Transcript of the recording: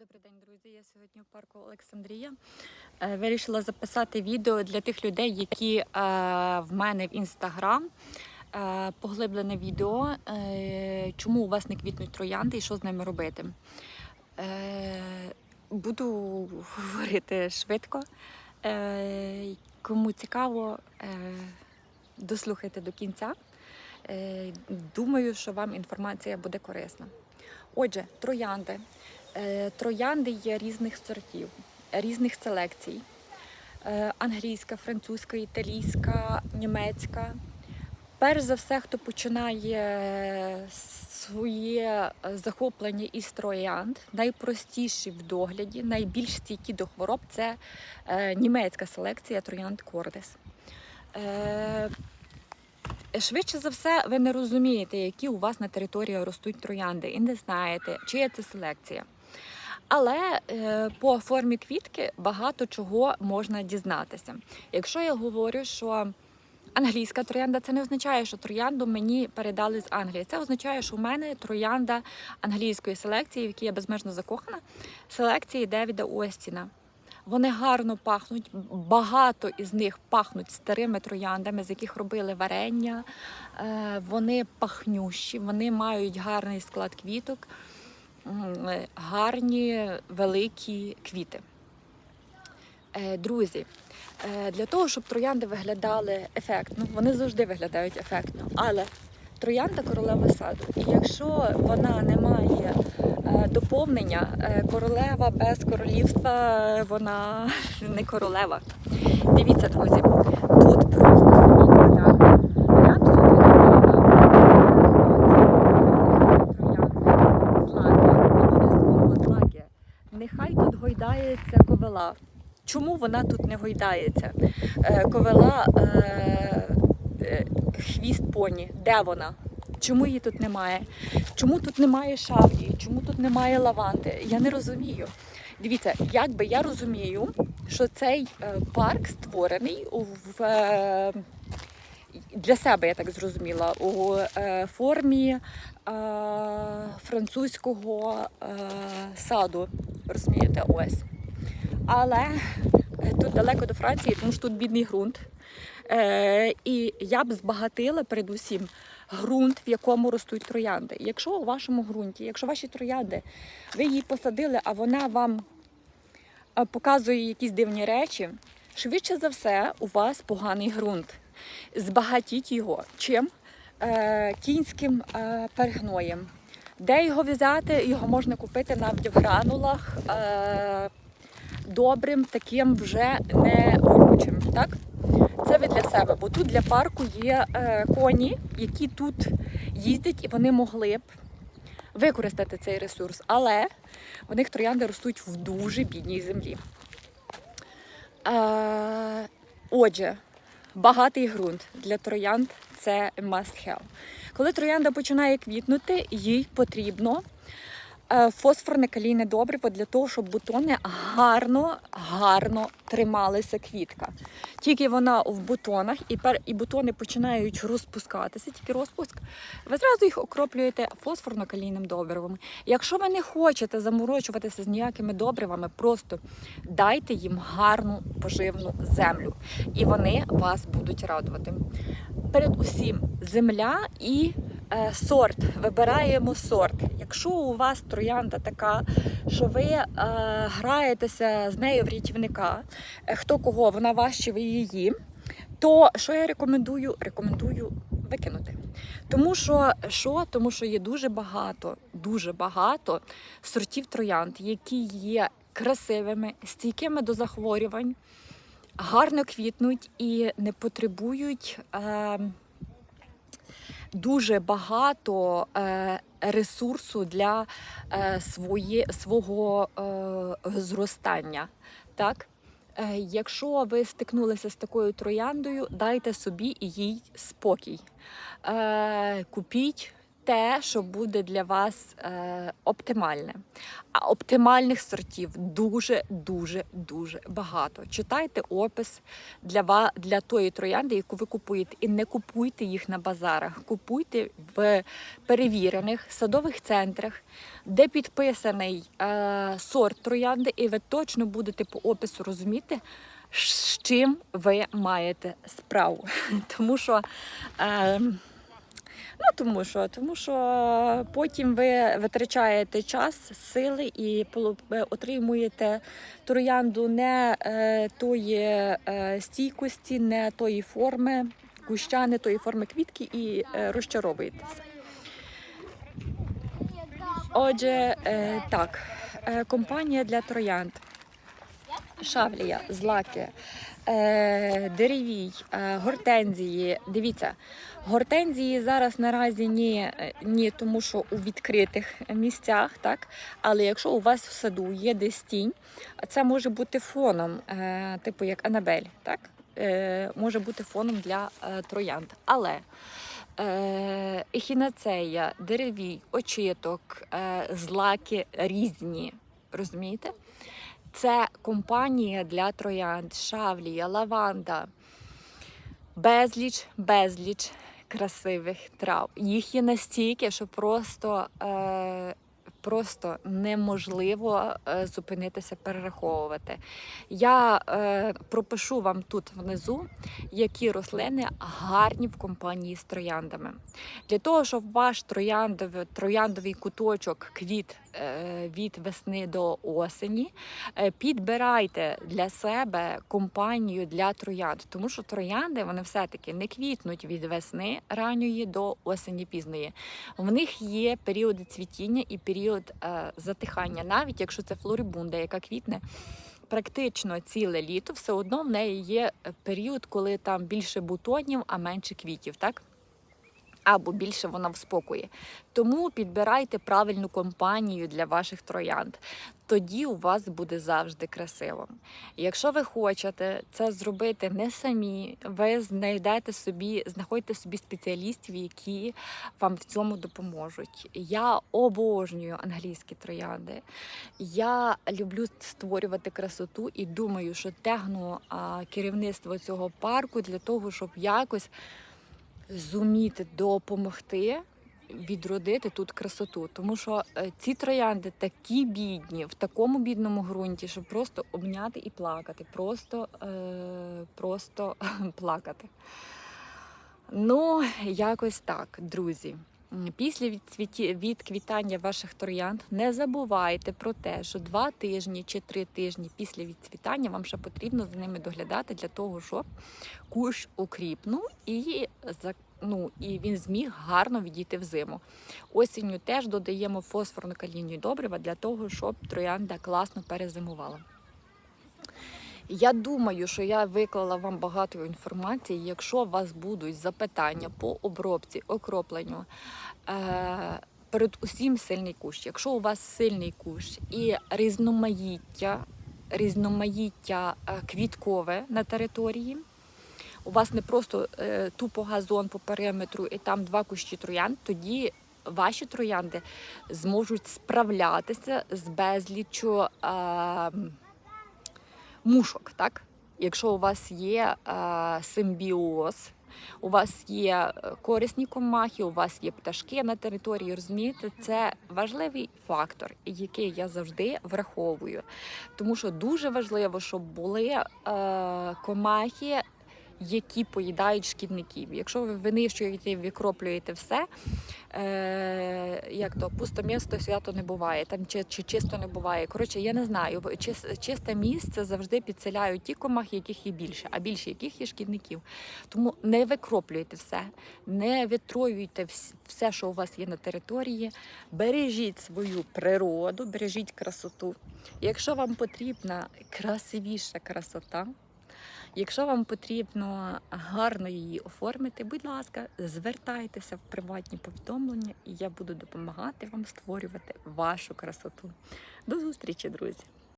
Добрий день, друзі. Я сьогодні в парку Олександрія. Е, Вирішила записати відео для тих людей, які е, в мене в інстаграм. Е, Поглиблене відео, чому у вас не квітнуть троянди і що з ними робити. Буду говорити швидко. Кому цікаво, дослухайте до кінця. Думаю, що вам інформація буде корисна. Отже, троянди. Е, Троянди є різних сортів, різних селекцій: Е, англійська, французька, італійська, німецька. Перш за все, хто починає своє захоплення із троянд, найпростіші в догляді, найбільш стійкі до хвороб це е, німецька селекція троянд Кордес. Е, Швидше за все, ви не розумієте, які у вас на території ростуть троянди, і не знаєте, чия це селекція. Але е, по формі квітки багато чого можна дізнатися. Якщо я говорю, що англійська троянда, це не означає, що троянду мені передали з Англії. Це означає, що у мене троянда англійської селекції, в якій я безмежно закохана, селекції Девіда Остіна. Вони гарно пахнуть, багато із них пахнуть старими трояндами, з яких робили варення. Е, Вони пахнющі, вони мають гарний склад квіток, гарні великі квіти. Е, Друзі, е, для того, щоб троянди виглядали ефектно, вони завжди виглядають ефектно, але троянда королева саду. І якщо вона не має е, доповнення, е, королева без королівства, е, вона не королева. Дивіться, друзі, тут просто самі троянди. Я б сюди додала троянди злаки, обов'язково злаки. Нехай тут ковила. Чому вона тут не гойдається? Е, Ковила е, е, хвіст поні. Де вона? Чому її тут немає? Чому тут немає шавлі? Чому тут немає лаванди? Я не розумію. Дивіться, якби я розумію, що цей парк створений в, для себе, я так зрозуміла, у формі французького саду. Розумієте, ось. Але е, тут далеко до Франції, тому що тут бідний ґрунт. Е, і я б збагатила передусім ґрунт, в якому ростуть троянди. Якщо у вашому ґрунті, якщо ваші троянди, ви її посадили, а вона вам е, показує якісь дивні речі, швидше за все, у вас поганий ґрунт. Збагатіть його. Чим? Е, кінським е, перегноєм. Де його взяти? Його можна купити навіть в гранулах. Е, добрим, таким вже не горючим. Так? Це ви для себе, бо тут для парку є е, коні, які тут їздять, і вони могли б використати цей ресурс. Але в них троянди ростуть в дуже бідній землі. Е, отже, багатий ґрунт для троянд це must have. Коли троянда починає квітнути, їй потрібно фосфорне калійне добриво для того, щоб бутони гарно, гарно трималися квітка. Тільки вона в бутонах, і, пер, і бутони починають розпускатися, тільки розпуск, ви зразу їх окроплюєте фосфорно-калійним добривом. Якщо ви не хочете заморочуватися з ніякими добривами, просто дайте їм гарну поживну землю, і вони вас будуть радувати. Перед усім земля і е, сорт. Вибираємо сорт. Якщо у вас троянда така, що ви е, граєтеся з нею в рятівника, е, хто кого, вона важче ви її, то що я рекомендую? Рекомендую викинути. Тому що, що? Тому що є дуже багато, дуже багато сортів троянд, які є красивими, стійкими до захворювань, гарно квітнуть і не потребують. Е, дуже багато е, ресурсу для е, своє, свого е, зростання. Так? Е, якщо ви стикнулися з такою трояндою, дайте собі їй спокій. Е, купіть те, що буде для вас е, оптимальне. А оптимальних сортів дуже, дуже, багато. Читайте опис для, ва- для тої троянди, яку ви купуєте, і не купуйте їх на базарах. Купуйте в перевірених садових центрах, де підписаний е, сорт троянди, і ви точно будете по опису розуміти, з чим ви маєте справу. Тому що. Е, Ну, тому що, тому що потім ви витрачаєте час, сили і е, отримуєте троянду не е, тої е, стійкості, не тої форми куща, не тої форми квітки і е, розчаровуєтеся. Отже, е, так, е, компанія для троянд. Шавлія, злаки, деревій, е, гортензії. Дивіться, гортензії зараз наразі ні, е, ні, тому що у відкритих місцях, так? Але якщо у вас в саду є десь тінь, це може бути фоном, е, типу як Анабель, так? Е, може бути фоном для е, троянд. Але е, ехінацея, деревій, очиток, е, злаки різні. Розумієте? Це компанія для троянд, шавлія, лаванда, безліч, безліч красивих трав. Їх є настільки, що просто, е, просто неможливо е, зупинитися, перераховувати. Я е, пропишу вам тут внизу, які рослини гарні в компанії з трояндами. Для того, щоб ваш трояндовий, трояндовий куточок квіт е, від весни до осені, е, підбирайте для себе компанію для троянд, тому що троянди вони все-таки не квітнуть від весни ранньої до осені пізної. В них є періоди цвітіння і період е, затихання, навіть якщо це флорибунда, яка квітне. Практично ціле літо все одно в неї є е, період, коли там більше бутонів, а менше квітів, так? Або більше вона в спокої. Тому підбирайте правильну компанію для ваших троянд. Тоді у вас буде завжди красиво. Якщо ви хочете це зробити не самі, ви знайдете собі, знаходьте собі спеціалістів, які вам в цьому допоможуть. Я обожнюю англійські троянди. Я люблю створювати красоту і думаю, що тягну керівництво цього парку для того, щоб якось зуміти допомогти відродити тут красоту. Тому що е, ці троянди такі бідні, в такому бідному ґрунті, що просто обняти і плакати. Просто, е, просто плакати. Ну, якось так, друзі. Після відквітання ваших троянд не забувайте про те, що два тижні чи три тижні після відцвітання вам ще потрібно за ними доглядати для того, щоб кущ укріпнув і, ну, і він зміг гарно відійти в зиму. Осінню теж додаємо фосфорну калійну добрива для того, щоб троянда класно перезимувала. Я думаю, що я виклала вам багато інформації. Якщо у вас будуть запитання по обробці, окропленню, е, перед усім сильний кущ. Якщо у вас сильний кущ і різноманіття, різноманіття е, квіткове на території, у вас не просто е, тупо газон по периметру і там два кущі троянд, тоді ваші троянди зможуть справлятися з безліччю. Е, мушок, так? Якщо у вас є е, симбіоз, у вас є е, корисні комахи, у вас є пташки на території, розумієте, це важливий фактор, який я завжди враховую. Тому що дуже важливо, щоб були е, комахи. Які поїдають шкідників. Якщо ви винищуєте і викроплюєте все, е, як то пусто місто свято не буває, там чи, чи чисто не буває. Коротше, я не знаю. Чис, чисте місце завжди підселяють ті комахи, яких є більше, а більше яких є шкідників. Тому не викроплюйте все, не витроюйте все, що у вас є на території. Бережіть свою природу, бережіть красоту. Якщо вам потрібна красивіша красота. Якщо вам потрібно гарно її оформити, будь ласка, звертайтеся в приватні повідомлення, і я буду допомагати вам створювати вашу красоту. До зустрічі, друзі!